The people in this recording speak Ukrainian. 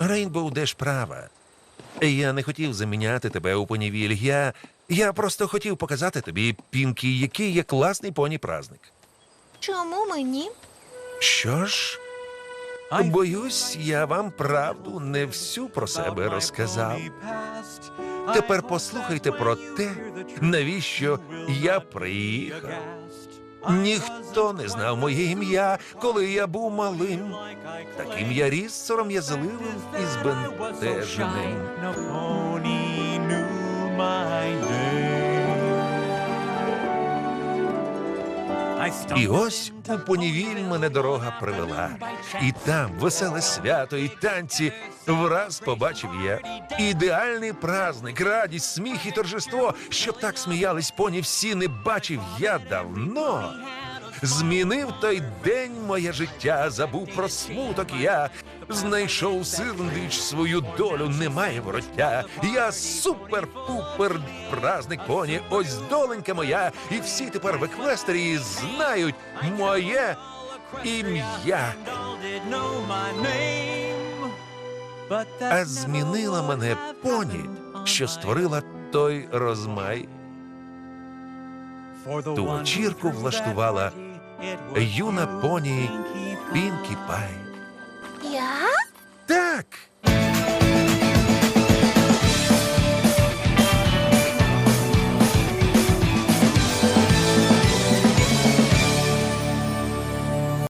Рейнбоу Деш права. Я не хотів заміняти тебе у понівіль. Я. Я просто хотів показати тобі, Пінкі, який є класний поні-празник. Чому мені? Що ж, боюсь, я вам правду не всю про себе розказав. Тепер послухайте про те, навіщо я приїхав. Ніхто не знав моє ім'я, коли я був малим. Таким я ріс сором'язливим і збентеженим. І ось у понівіль мене дорога привела. І там веселе свято, і танці. Враз побачив я ідеальний праздник, радість, сміх і торжество, щоб так сміялись поні всі не бачив я давно. Змінив той день моє життя, забув про смуток я. Знайшов сирндич свою долю, немає вороття. Я супер-пупер праздник поні, ось доленька моя, і всі тепер в еквестрії знають моє ім'я. А змінила мене поні, що створила той розмай. Ту вечірку влаштувала Юна поні Пінкі Пай. Я?